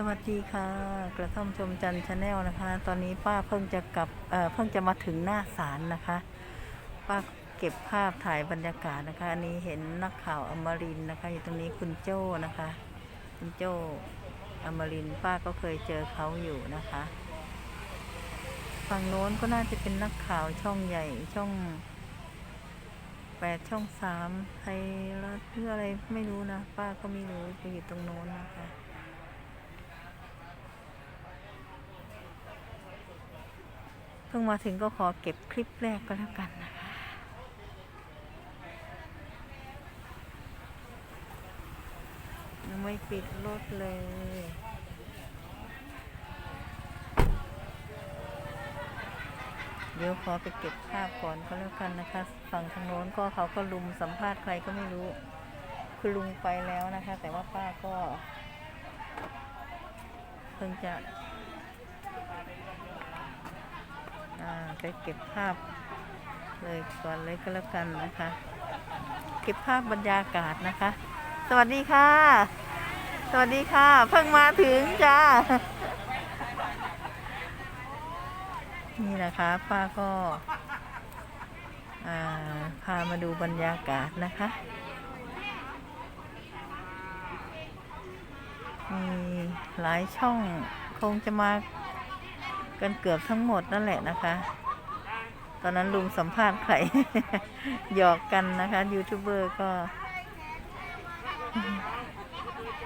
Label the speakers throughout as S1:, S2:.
S1: สวัสดีค่ะ กระท่อมชมจันชาแนลนะคะ ตอนนี้ป้าเพิ่งจะกลับเเพิ่งจะมาถึงหน้าศาลนะคะ ป้าเก็บภาพถ่ายบรรยากาศนะคะ อันนี้เห็นนักข่าวอมรินนะคะ อยู่ตรงนี้คุณโจ้นะคะ คุณโจ้อมรินป้าก็เคยเจอเขาอยู่นะคะ ฝั่งโน้นก็น่าจะเป็นนักข่าวช่องใหญ่ช่องแปดช่องสามไทยรัฐหรืออะไรไม่รู้นะ ป้าก็ไม่รู้ไปอยู่ตรงโน้นนะคะ เพิ่งมาถึงก็ขอเก็บคลิปแรกก็แล้วกันนะคะยังไม่ปิดรถเลยเดี๋ยวขอไปเก็บภาพก่อนก็แล้วกันนะคะ ฝั่งทางโน้นก็เขาก็ลุมสัมภาษณ์ใครก็ไม่รู้คุณลุงไปแล้วนะคะ แต่ว่าป้าก็ เพิ่งจะ อ่า ไปเก็บภาพเลยก่อนเลยก็แล้วกันนะคะ เก็บภาพบรรยากาศนะคะ สวัสดีค่ะ สวัสดีค่ะ เพิ่งมาถึงจ้า นี่นะคะป้าก็าพามาดูบรรยากาศนะคะมีหลายช่องคงจะมา กันเกือบทั้งหมดนั่นแหละนะคะ ตอนนั้นลุงสัมภาษณ์ใครหยอกกันนะคะยูทูบเบอร์ก็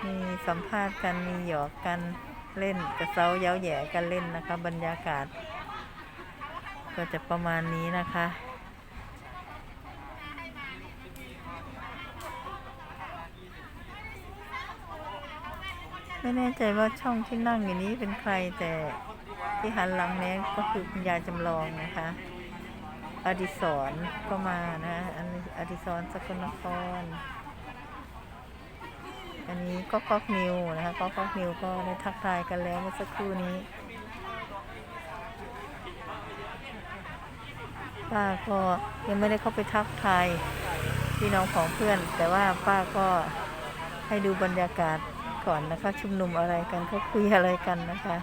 S1: มีสัมภาษณ์กันมีหยอกกันเล่นกระเซ้าเย้าแย่กันเล่นนะคะ บรรยากาศ ก็จะประมาณนี้นะคะไม่แน่ใจว่าช่องที่นั่งอยู่นี้เป็นใครแต่ ที่หันหลังนี้ก็คือคุณยายจำลองนะคะ อดิศรก็มานะอันนี้อดิศรสกลนคร อันนี้ก็ก๊อกนิวนะคะก็ก๊อกนิวก็ได้ทักทายกันแล้วเมื่อสักครู่นี้ป้าก็ยังไม่ได้เข้าไปทักทายพี่น้องของเพื่อน แต่ว่าป้าก็ให้ดูบรรยากาศก่อนนะคะ ชุมนุมอะไรกันเขาคุยอะไรกันนะคะ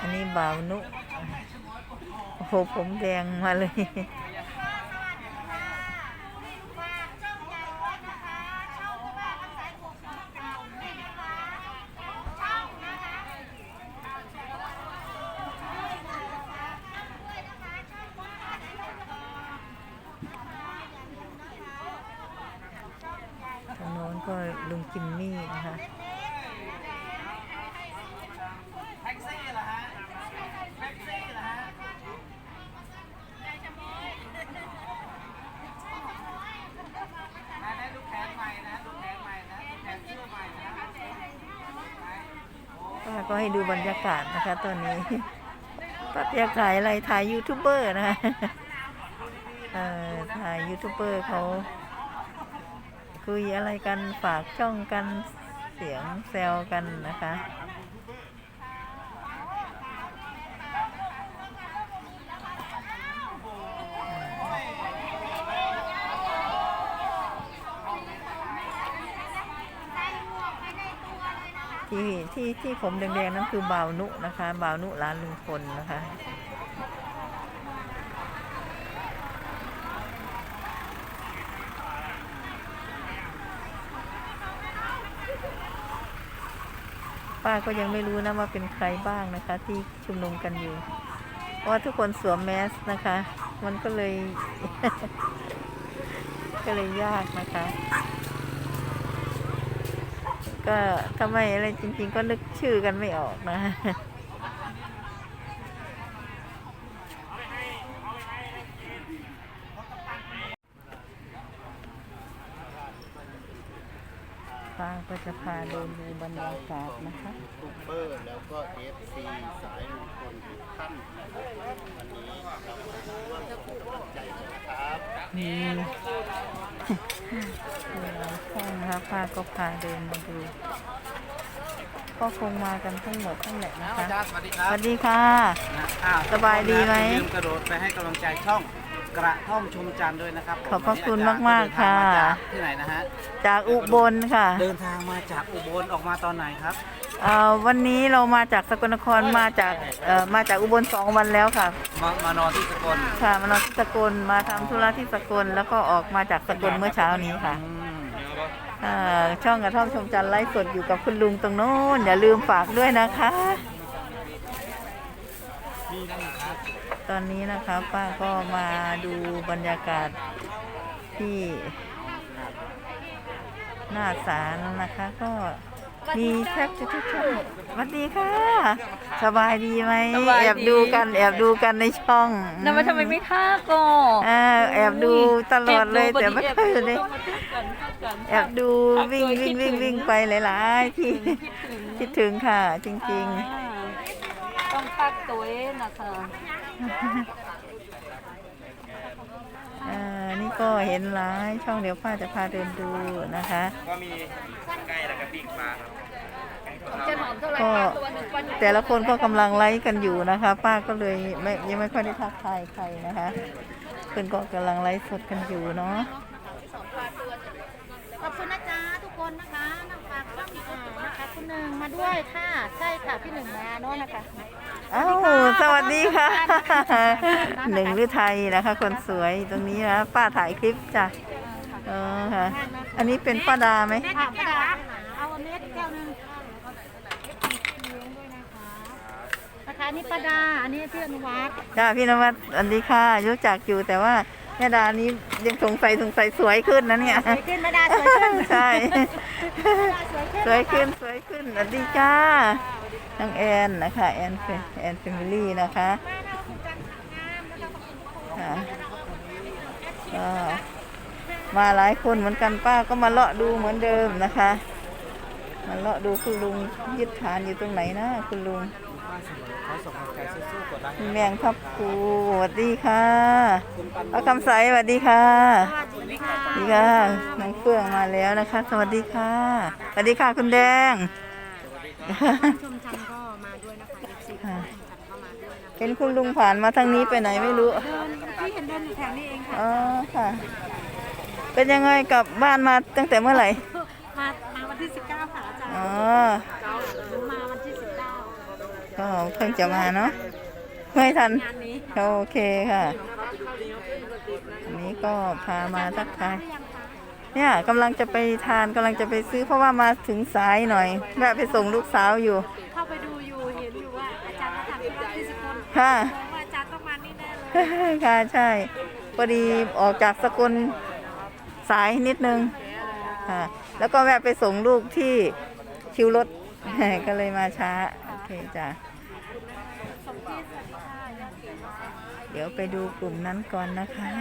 S1: อันนี้บ่าวนุ โอ้โห ผมแดงมาเลยทางโน้นก็ลุงจิมมี่นะคะ ให้ดูบรรยากาศนะคะตอนนี้ป้าจะขายอะไรถ่ายยูทูบเบอร์นะคะเอ่อถ่ายยูทูบเบอร์เขาคุยอะไรกันฝากช่องกันเสียงแซวกันนะคะ ที่ที่ที่ผมแดงๆนั่นคือ บาวนุนะคะ บาวนุร้านลุงพลนะคะป้าก็ยังไม่รู้นะว่าเป็นใครบ้างนะคะ ที่ชุมนุมกันอยู่ เพราะว่าทุกคนสวมแมสนะคะ มันก็เลย ก็เลยยากนะคะ ก็ทำไมอะไรจริง ๆ ก็นึกชื่อกันไม่ออกนะป้าก็จะพาเดินดูบรรยากาศนะคะ
S2: ทูบเบอร์ แล้วก็เอฟซีสายลุงพลทุกท่านนะครับวันนี้เราร่วมส่งกำลังใจกันนะครับ
S1: มีหลายช่อง นะคะป้าก็พาเดินมาดูก็คงมากันทั้งหมดทั้งแหละนะ
S3: อา
S1: คะ
S3: จารย์สวัสดีค
S1: ส
S3: รับ
S1: วัสดีค่ะ
S3: อ้าว
S1: สบายดีไหม
S3: อย่ลืมกระโดดไปให้กำลังใจช่องกระท่อมชมจันทร์ด้วยนะครับผม
S1: ขอบพระคุณ
S3: วันนี้
S1: มากๆ
S3: เดินทางมา
S1: ค่ะ
S3: จากที่ไหนนะฮะ
S1: จากอุบลค่ะ
S3: เดินทางมาจากอุบลออกมาตอนไหนครับ
S1: เอ่อวันนี้เรามาจากสกลนครมาจากเอ่อมาจากอุบลสองวันแล้วค่ะ
S3: มามานอนที่สกล
S1: ค่ะมานอนที่สกลมาทำธุระที่สกลแล้วก็ออกมาจากสกลเมื่อเช้านี้ค่ะ
S3: อืม
S1: อ่า ช่องกระท่อมชมจันทร์ไลฟ์สดอยู่กับคุณลุงตรงโน้น อย่าลืมฝากด้วยนะคะ ตอนนี้นะคะป้าก็มาดูบรรยากาศที่ หน้าศาลนะคะ ก็มีแทบจะทุกช่องสวัสดีค่ะ สบายดีไหม
S4: สบายดี
S1: แอบดูกันแอบดูกันในช่อง
S4: แล้วมันทำไมไม่ท่าก่อน
S1: อ่าแอบดูตลอดเลยแต่ไม่เคยเลย
S4: ต้องมาท่า กันท่ากัน
S1: แอบดูวิ่งวิ่งวิ่งวิ่งไปหลายๆที่
S4: คิดถึง
S1: คิดถึงค่ะ จริง
S4: อ่าต้องพักตัวเองนะคะ
S1: ๆอ่านี่ก็เห็นหลายช่องเดี๋ยวป้าจะพาเดินดูนะคะ
S3: ก็มีไก่แล้วก็ปิ้งปลาครับ
S4: จะหอมเท่าไหร่
S1: ก็
S4: ปลาตัวหนึ่งปลาหนึ่ง
S1: แต่ละคนก็กำลังไลฟ์กันอยู่นะคะ ป้าก็เลยไม่ยังไม่ค่อยได้ทักทายใครนะคะเพื่อนก็กำลังไลฟ์สดกันอยู่เนาะ
S5: ขอบคุณนะจ๊ะทุก คนนะคะนำฝากช่องอีกนะคะคุณหนึ่งมาด้วยค่ะใช่ค่ะพี่หนึ่งมาโน่นนะคะ
S1: อ้าวสวัสดีค่ะ หนึ่งฤทัยนะคะ คนสวยตรงนี้นะป้าถ่ายคลิปจ้ะเออค่ะ อันนี้เป็นป้าดาไหม
S5: ค่ะป้าดาเอาเม็ดแก้วหนึงนะคะนี่ป้าดา อันนี้พี่อนุวัฒน์
S1: จ้าพี่นวัดสวัสดีค่ะรู้จักอยู่แต่ว่า แม่ดานี้ยังสงสัยสงสัยสวยขึ้นนะเนี่ย
S5: สวยขึ้นป้าดาสวยขึ้น
S1: ใช่
S5: ป้าดาสวยขึ้น
S1: สวยขึ้นสวยขึ้นสวัสดีจ้าน้องแอนนะคะแอนเฟแอนแฟมิลี่นะคะค่ะก็มาหลายคนเหมือนกันป้าก็มาเลาะดูเหมือนเดิมนะคะ มาเลาะดูคุณลุงยึดฐานอยู่ตรงไหนนะคุณลุง
S3: เขาส่งกำลังใจสู้ๆกดไลค์
S1: แมงทับครูสวัสดีค่ะเอาคำใสสวัสดีค่ะ
S5: สวัสดีค่ะ
S1: สวัสดีค่ะน้องเฟื่องมาแล้วนะคะ สวัสดีค่ะสวัสดีค่ะคุณแดง
S5: ชมจันทร์ก็มาด้วยนะคะอีกสิบ
S1: ค่ะ
S5: ก็มาด้วยนะ
S1: เห็นคุณลุงผ่านมาทางนี้ไปไหนไม่รู้
S5: ที่เห็นเดินอยู่แถวนี้เองค่ะ
S1: อ๋อค่ะ เป็นยังไงกลับบ้านมาตั้งแต่เมื่อไหร่
S5: มามาวันที่19ค่ะอาจารย์
S1: อ๋อ
S5: หนูมาวันที่19
S1: ก็เพิ่งจะมาเนาะไม่ทัน
S5: งานนี้
S1: โอเคค่ะ อันนี้ก็พามาทักทายเนี่ยกำลังจะไปทานกำลังจะไปซื้อเพราะว่ามาถึงสายหน่อยแวะไปส่งลูกสาวอยู่
S5: เข้าไปดูอยู่เห็นอยู่ว่าอาจารย์มาทำที่บ้านที่สกล
S1: ค่ะ
S5: มองว่าอาจารย์ต้องมานี่แน่เลย
S1: ค่ะใช่พอดีออกจากสกลสายนิดนึงค่ะแล้วก็แวะไปส่งลูกที่คิวรถก็เลยมาช้า โอเคจ้ะ เดี๋ยวไปดูกลุ่มนั้นก่อนนะคะ